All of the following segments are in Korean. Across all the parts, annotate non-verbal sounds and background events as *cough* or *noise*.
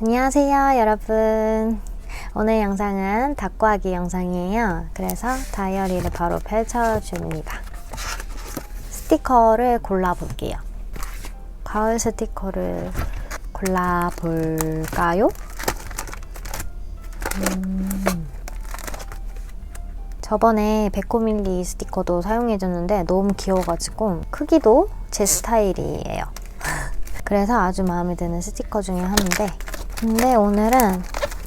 안녕하세요, 여러분. 오늘 영상은 닭구하기 영상이에요. 그래서 다이어리를 바로 펼쳐줍니다. 스티커를 골라볼게요. 가을 스티커를 골라볼까요? 음. 저번에 100호밀리 스티커도 사용해줬는데 너무 귀여워가지고 크기도 제 스타일이에요. *laughs* 그래서 아주 마음에 드는 스티커 중에 하나인데 근데 오늘은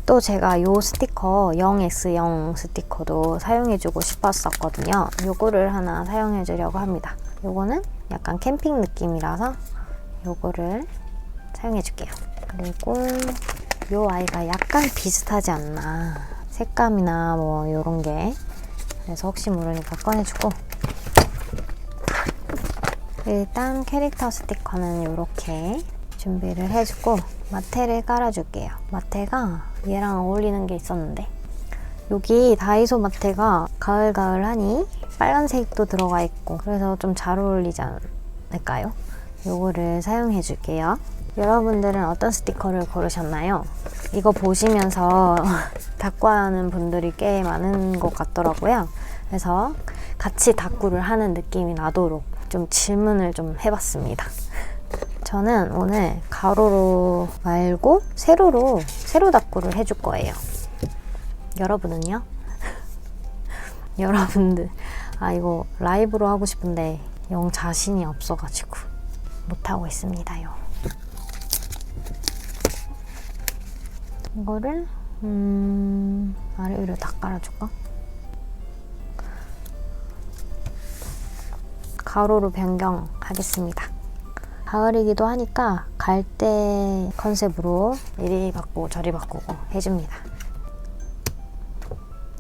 또 제가 요 스티커 0X0 스티커도 사용해주고 싶었었거든요. 요거를 하나 사용해주려고 합니다. 요거는 약간 캠핑 느낌이라서 요거를 사용해줄게요. 그리고 요 아이가 약간 비슷하지 않나. 색감이나 뭐 요런 게. 그래서 혹시 모르니까 꺼내주고. 일단 캐릭터 스티커는 이렇게 준비를 해주고 마테를 깔아줄게요. 마테가 얘랑 어울리는 게 있었는데 여기 다이소 마테가 가을가을하니 빨간색도 들어가 있고 그래서 좀 잘 어울리지 않을까요? 요거를 사용해 줄게요. 여러분들은 어떤 스티커를 고르셨나요? 이거 보시면서 *laughs* 닭구하는 분들이 꽤 많은 것 같더라고요. 그래서 같이 닭구를 하는 느낌이 나도록 좀 질문을 좀 해봤습니다. 저는 오늘 가로로 말고 세로로 세로 닭구를 해줄 거예요. 여러분은요? *laughs* 여러분들 아 이거 라이브로 하고 싶은데 영 자신이 없어가지고 못하고 있습니다요. 이거를 음 아래 위로 다 깔아줄까? 가로로 변경하겠습니다. 가을이기도 하니까 갈대 컨셉으로 이리 바꾸고 저리 바꾸고 해줍니다.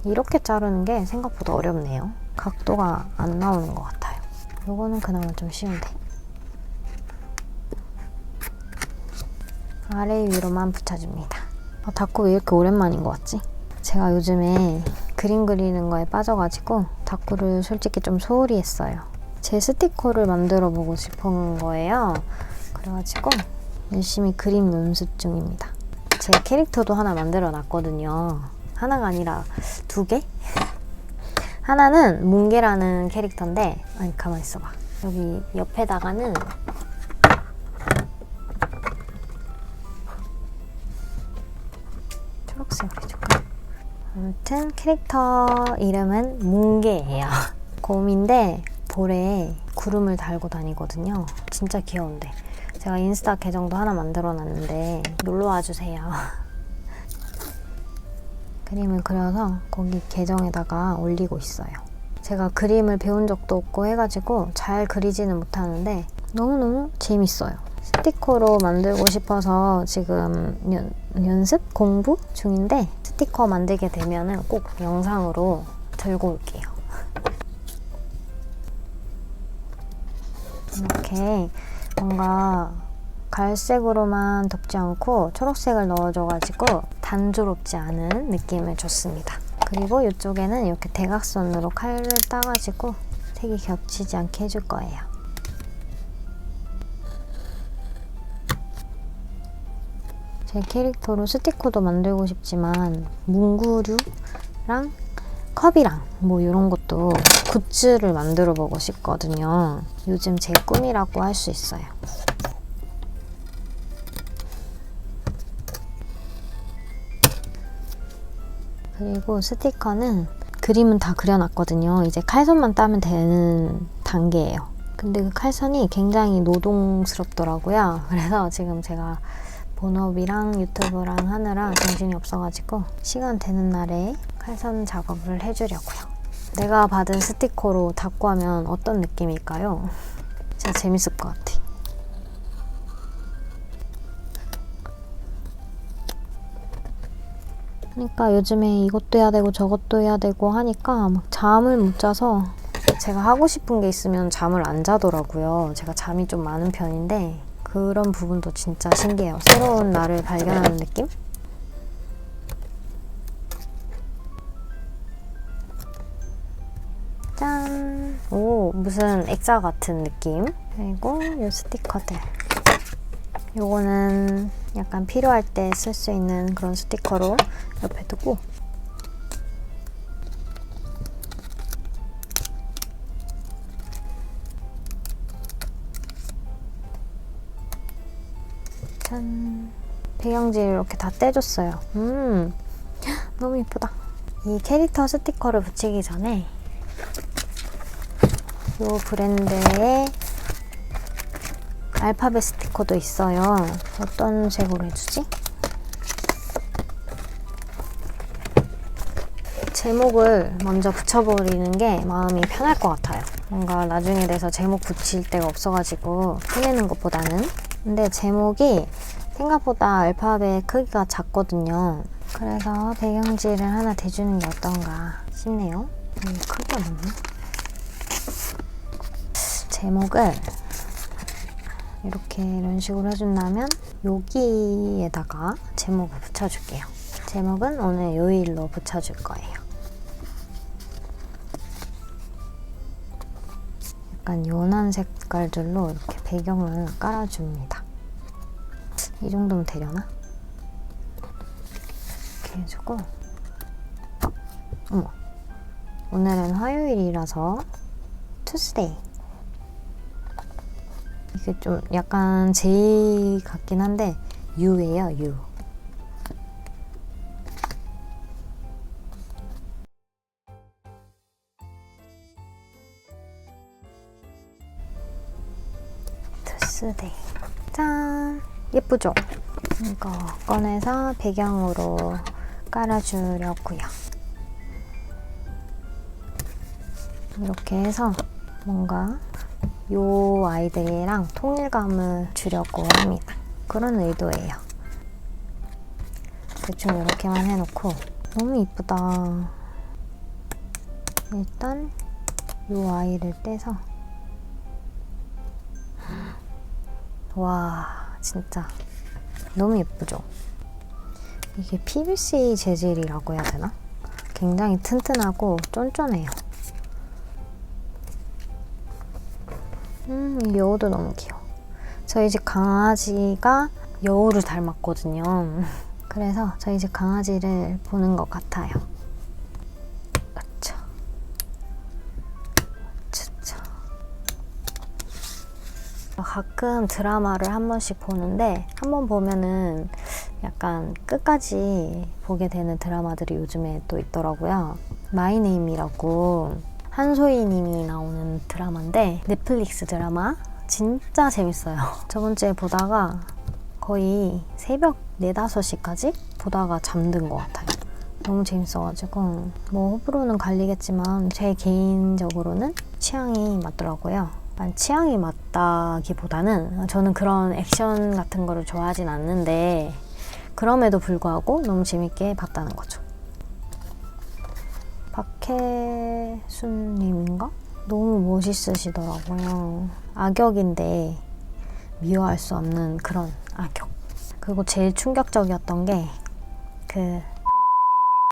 이렇게 자르는 게 생각보다 어렵네요. 각도가 안 나오는 것 같아요. 요거는 그나마 좀 쉬운데. 아래 위로만 붙여줍니다. 아, 닭구 왜 이렇게 오랜만인 것 같지? 제가 요즘에 그림 그리는 거에 빠져가지고 닭구를 솔직히 좀 소홀히 했어요. 제 스티커를 만들어 보고 싶은 거예요. 그래가지고 열심히 그림 연습 중입니다. 제 캐릭터도 하나 만들어 놨거든요. 하나가 아니라 두 개? 하나는 뭉게라는 캐릭터인데 아니 가만 있어봐. 여기 옆에다가는 초록색으로 해줄까? 아무튼 캐릭터 이름은 뭉게예요. *laughs* 곰인데 볼에 구름을 달고 다니거든요. 진짜 귀여운데. 제가 인스타 계정도 하나 만들어 놨는데 놀러 와 주세요. *laughs* 그림을 그려서 거기 계정에다가 올리고 있어요. 제가 그림을 배운 적도 없고 해가지고 잘 그리지는 못하는데 너무너무 재밌어요. 스티커로 만들고 싶어서 지금 연, 연습? 공부 중인데 스티커 만들게 되면은 꼭 영상으로 들고 올게요. 이렇게 뭔가 갈색으로만 덮지 않고 초록색을 넣어줘가지고 단조롭지 않은 느낌을 줬습니다. 그리고 이쪽에는 이렇게 대각선으로 칼을 따가지고 색이 겹치지 않게 해줄 거예요. 제 캐릭터로 스티커도 만들고 싶지만 문구류랑 컵이랑 뭐 이런 것도 굿즈를 만들어 보고 싶거든요. 요즘 제 꿈이라고 할 수 있어요. 그리고 스티커는 그림은 다 그려놨거든요. 이제 칼선만 따면 되는 단계예요. 근데 그 칼선이 굉장히 노동스럽더라고요. *laughs* 그래서 지금 제가 본업이랑 유튜브랑 하느라 정신이 없어가지고 시간 되는 날에 칼선 작업을 해주려고요. 내가 받은 스티커로 닦고 하면 어떤 느낌일까요? 진짜 재밌을 것 같아. 그러니까 요즘에 이것도 해야 되고 저것도 해야 되고 하니까 막 잠을 못 자서 제가 하고 싶은 게 있으면 잠을 안 자더라고요. 제가 잠이 좀 많은 편인데 그런 부분도 진짜 신기해요. 새로운 나를 발견하는 느낌? 짠! 오, 무슨 액자 같은 느낌. 그리고 이 스티커들. 이거는 약간 필요할 때 쓸 수 있는 그런 스티커로 옆에 두고 배경지 이렇게 다 떼줬어요 음 너무 예쁘다 이 캐릭터 스티커를 붙이기 전에 이 브랜드의 알파벳 스티커도 있어요. 어떤 색으로 해주지? 제목을 먼저 붙여버리는 게 마음이 편할 것 같아요. 뭔가 나중에 돼서 제목 붙일 데가 없어가지고 꺼내는 것보다는. 근데 제목이 생각보다 알파벳 크기가 작거든요. 그래서 배경지를 하나 대주는 게 어떤가 싶네요. 음, 크기가 너무 제목을 이렇게 이런 식으로 해준다면 여기에다가 제목을 붙여줄게요. 제목은 오늘 요일로 붙여줄 거예요. 약간 연한 색깔들로 이렇게 배경을 깔아줍니다. 이 정도면 되려나? 이렇게 해주고 어머 오늘은 화요일이라서 투스데이 이게 좀 약간 제이 같긴 한데 유예요 유. 예쁘죠? 이거 꺼내서 배경으로 깔아주려고요. 이렇게 해서 뭔가 요 아이들이랑 통일감을 주려고 합니다. 그런 의도예요. 대충 이렇게만 해놓고 너무 이쁘다. 일단 요 아이를 떼서 와 진짜 너무 예쁘죠? 이게 PVC 재질이라고 해야 되나? 굉장히 튼튼하고 쫀쫀해요. 음, 이 여우도 너무 귀여워. 저희 집 강아지가 여우를 닮았거든요. *laughs* 그래서 저희 집 강아지를 보는 것 같아요. 가끔 드라마를 한 번씩 보는데 한 번 보면은 약간 끝까지 보게 되는 드라마들이 요즘에 또 있더라고요. 마이네임이라고 한소희 님이 나오는 드라마인데 넷플릭스 드라마 진짜 재밌어요. *laughs* 저번 주에 보다가 거의 새벽 4, 5시까지 보다가 잠든 것 같아요. 너무 재밌어가지고 뭐 호불호는 갈리겠지만 제 개인적으로는 취향이 맞더라고요. 난 취향이 맞다기보다는 저는 그런 액션 같은 거를 좋아하진 않는데 그럼에도 불구하고 너무 재밌게 봤다는 거죠. 박혜순님인가? 너무 멋있으시더라고요. 악역인데 미워할 수 없는 그런 악역. 그리고 제일 충격적이었던 게 그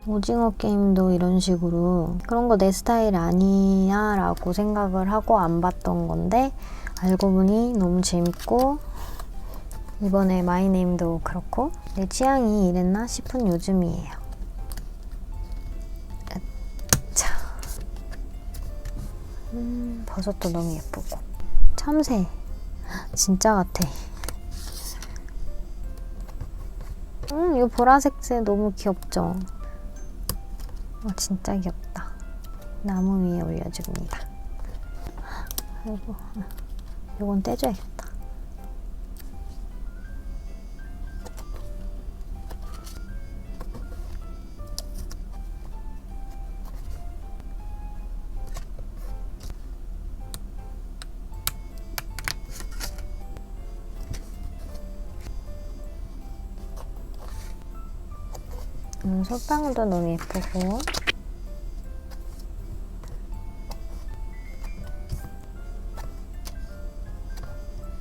오징어 게임도 이런 식으로 그런 거 내 스타일 아니야 라고 생각을 하고 안 봤던 건데 알고 보니 너무 재밌고 이번에 마이네임도 그렇고 내 취향이 이랬나 싶은 요즘이에요. 자, 음, 버섯도 너무 예쁘고 참새 진짜 같아. 음, 이거 보라색 새 너무 귀엽죠? 어, 진짜 귀엽다. 나무 위에 올려줍니다. 아이고, 이건 떼줘야겠다. 음, 솔방울도 너무 예쁘고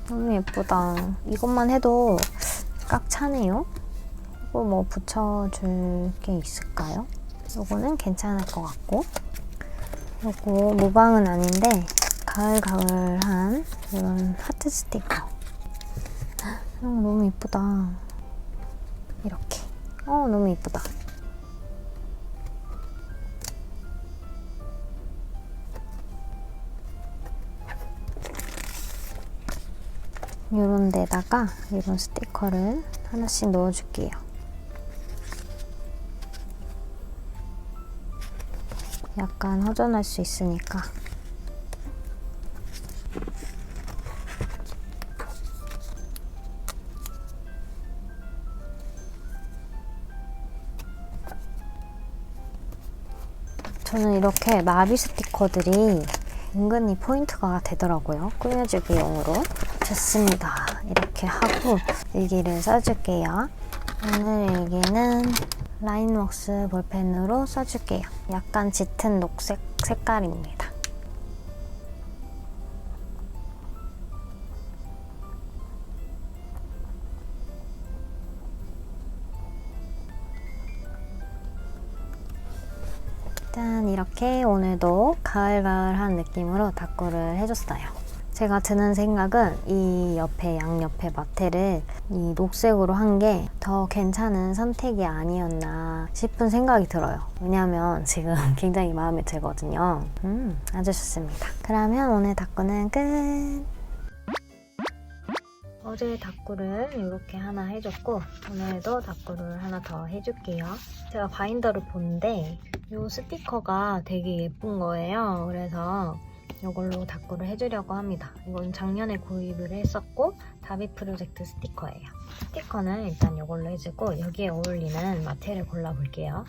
너무 예쁘다. 이것만 해도 꽉 차네요. 이거 뭐 붙여줄 게 있을까요? 이거는 괜찮을 것 같고 요거 무방은 아닌데 가을가을한 이런 하트 스티커. 어, 너무 이쁘다. 이렇게. 어, 너무 이쁘다. 이런 데다가 이런 스티커를 하나씩 넣어줄게요. 약간 허전할 수 있으니까. 저는 이렇게 나비 스티커들이 은근히 포인트가 되더라고요. 꾸며주기용으로. 좋습니다. 이렇게 하고 일기를 써줄게요. 오늘 일기는 라인웍스 볼펜으로 써줄게요. 약간 짙은 녹색 색깔입니다. 이렇게 오늘도 가을가을한 느낌으로 다꾸를 해줬어요. 제가 드는 생각은 이 옆에 양옆에 마테를 이 녹색으로 한 게 더 괜찮은 선택이 아니었나 싶은 생각이 들어요. 왜냐면 지금 *laughs* 굉장히 마음에 들거든요. 음, 아주 좋습니다. 그러면 오늘 다꾸는 끝! 어제 다꾸를 이렇게 하나 해줬고 오늘도 다꾸를 하나 더 해줄게요. 제가 바인더를 보는데 이 스티커가 되게 예쁜 거예요. 그래서 이걸로 다꾸를 해주려고 합니다. 이건 작년에 구입을 했었고 다비 프로젝트 스티커예요. 스티커는 일단 이걸로 해주고 여기에 어울리는 마테를 골라볼게요.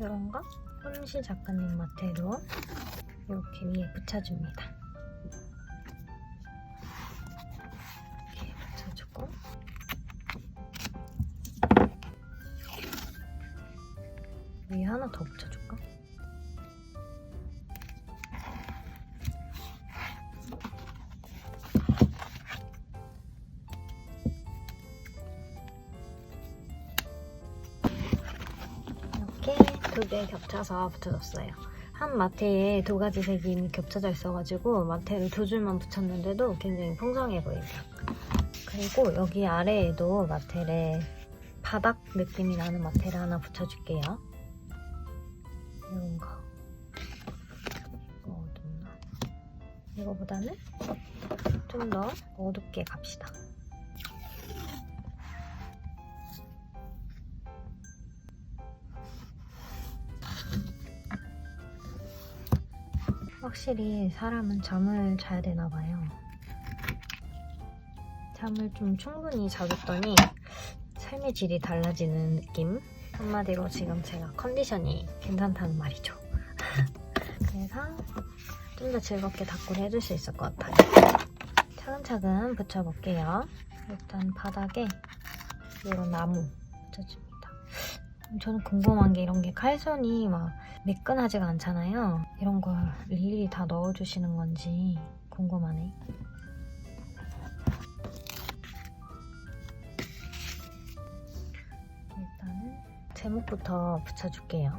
이런 거 현실 작가님 마테로 이렇게 위에 붙여줍니다. 이렇게 붙여주고 위에 하나 더 붙여줄까? 이렇게 두 개 겹쳐서 붙여줬어요. 한 마테에 두 가지 색이 겹쳐져 있어가지고 마테를 두 줄만 붙였는데도 굉장히 풍성해 보입니다. 그리고 여기 아래에도 마테를 바닥 느낌이 나는 마테를 하나 붙여줄게요. 더 어둡게 갑시다. 확실히 사람은 잠을 자야 되나 봐요. 잠을 좀 충분히 자줬더니 삶의 질이 달라지는 느낌? 한마디로 지금 제가 컨디션이 괜찮다는 말이죠. *laughs* 그래서 좀 더 즐겁게 다꾸를 해줄 수 있을 것 같아요. 차근차근 붙여볼게요. 일단 바닥에 이런 나무 붙여줍니다. 저는 궁금한 게 이런 게 칼손이 막 매끈하지가 않잖아요. 이런 걸 일일이 다 넣어주시는 건지 궁금하네. 일단은 제목부터 붙여줄게요.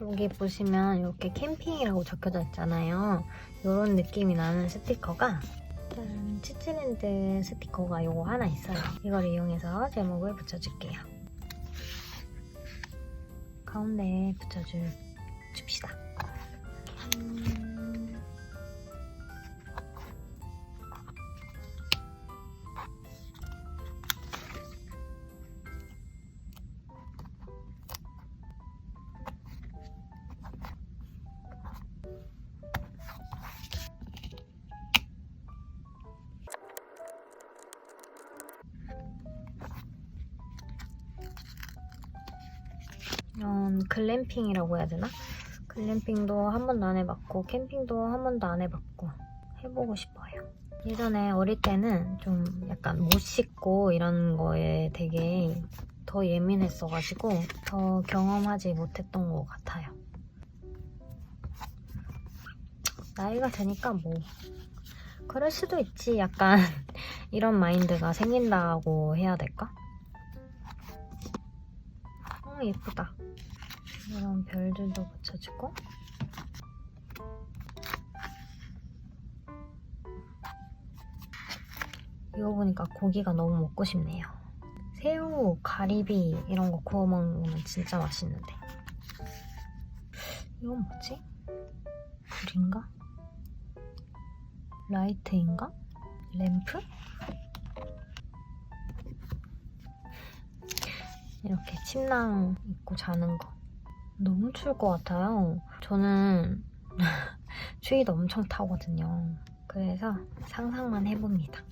여기 보시면 이렇게 캠핑이라고 적혀져 있잖아요. 이런 느낌이 나는 스티커가 짠, 치치랜드 스티커가 요거 하나 있어요. 이걸 이용해서 제목을 붙여줄게요. 가운데에 붙여줄 줍시다. 음, 글램핑이라고 해야 되나? 글램핑도 한 번도 안 해봤고 캠핑도 한 번도 안 해봤고 해보고 싶어요. 예전에 어릴 때는 좀 약간 못 씻고 이런 거에 되게 더 예민했어가지고 더 경험하지 못했던 것 같아요. 나이가 드니까 뭐 그럴 수도 있지 약간 *laughs* 이런 마인드가 생긴다고 해야 될까? 어 예쁘다. 이런 별들도 붙여주고 이거 보니까 고기가 너무 먹고 싶네요. 새우, 가리비 이런 거 구워 먹으면 진짜 맛있는데 이건 뭐지? 불인가? 라이트인가? 램프? 이렇게 침낭 입고 자는 거 너무 추울 것 같아요. 저는 *laughs* 추위도 엄청 타거든요. 그래서 상상만 해봅니다.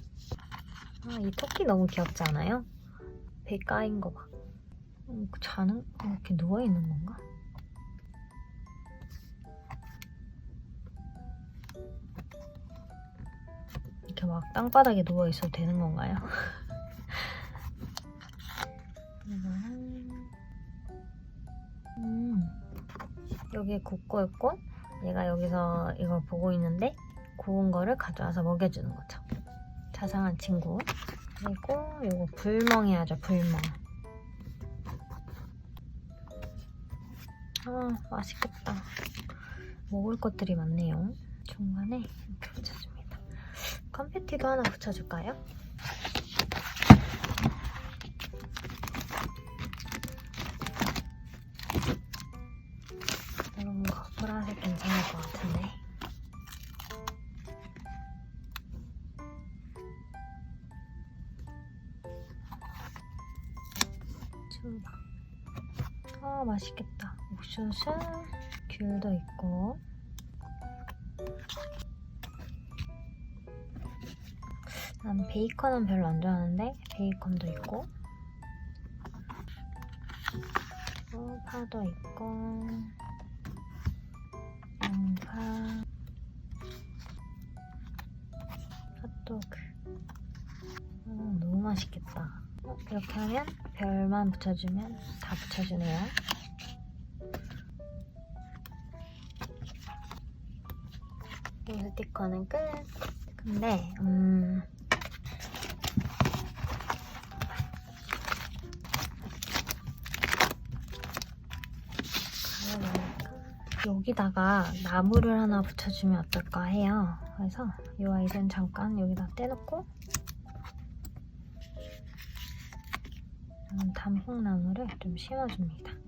아, 이 토끼 너무 귀엽지 않아요? 배 까인 거 봐. 음, 자는, 이렇게 누워있는 건가? 이렇게 막 땅바닥에 누워있어도 되는 건가요? *laughs* 이거는, 음, 여기에 굽고 있고, 얘가 여기서 이걸 보고 있는데, 구운 거를 가져와서 먹여주는 거죠. 자상한 친구. 그리고 이거 불멍 해야죠, 불멍. 아, 맛있겠다. 먹을 것들이 많네요. 중간에 이렇게 붙여줍니다. 컴패티도 하나 붙여줄까요? 옥수수, 귤도 있고. 난 베이컨은 별로 안 좋아하는데 베이컨도 있고. 어, 파도 있고. 양파. 핫도그. 어, 너무 맛있겠다. 어, 이렇게 하면 별만 붙여주면 다 붙여주네요. 이 스티커는 끝. 근데 음. 여기다가 나무를 하나 붙여주면 어떨까 해요. 그래서 이 아이들은 잠깐 여기다 떼놓고 단풍나무를 좀 심어줍니다.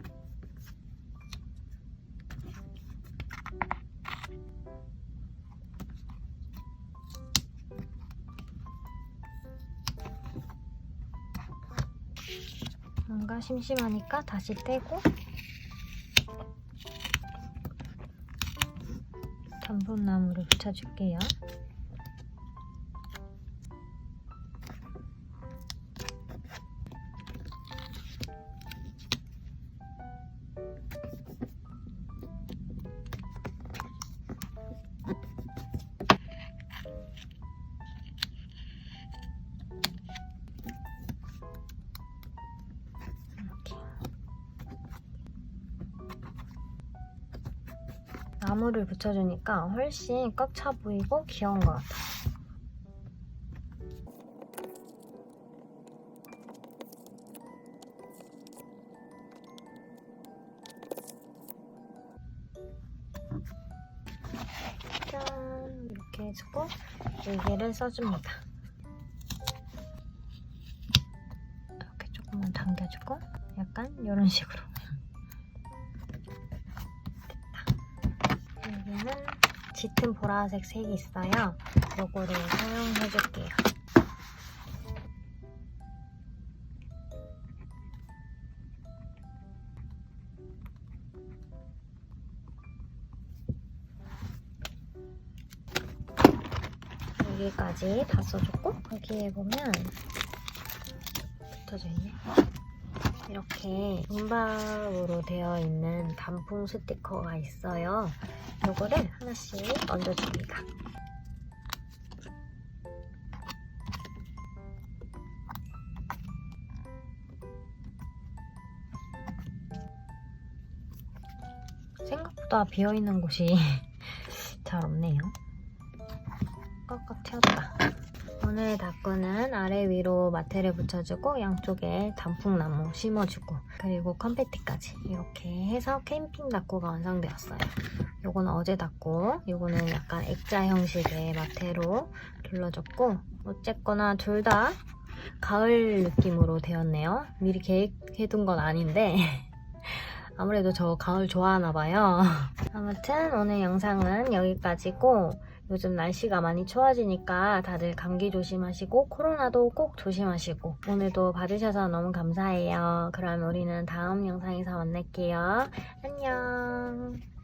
심심하니까 다시 떼고 단풍나무를 붙여줄게요. 나무를 붙여주니까 훨씬 꽉 차 보이고 귀여운 것 같아요. 짠! 이렇게 해주고 여기를 써줍니다. 이렇게 조금만 당겨주고 약간 이런 식으로 보라색 색이 있어요. 요거를 사용해줄게요. 여기까지 다 써줬고 여기에 보면 붙어져 있네. 이렇게 은박으로 되어 있는 단풍 스티커가 있어요. 요거를 하나씩 얹어줍니다. 생각보다 비어있는 곳이 *laughs* 잘 없네요. 꽉꽉 채웠다. 오늘 다꾸는 아래 위로 마테를 붙여주고 양쪽에 단풍나무 심어주고 그리고 컴패티까지 이렇게 해서 캠핑 다꾸가 완성되었어요. 요거는 어제 닦고 요거는 약간 액자 형식의 마테로 둘러줬고 어쨌거나 둘 다 가을 느낌으로 되었네요. 미리 계획해둔 건 아닌데 *laughs* 아무래도 저 가을 좋아하나 봐요. *laughs* 아무튼 오늘 영상은 여기까지고 요즘 날씨가 많이 추워지니까 다들 감기 조심하시고 코로나도 꼭 조심하시고 오늘도 봐주셔서 너무 감사해요. 그럼 우리는 다음 영상에서 만날게요. 안녕.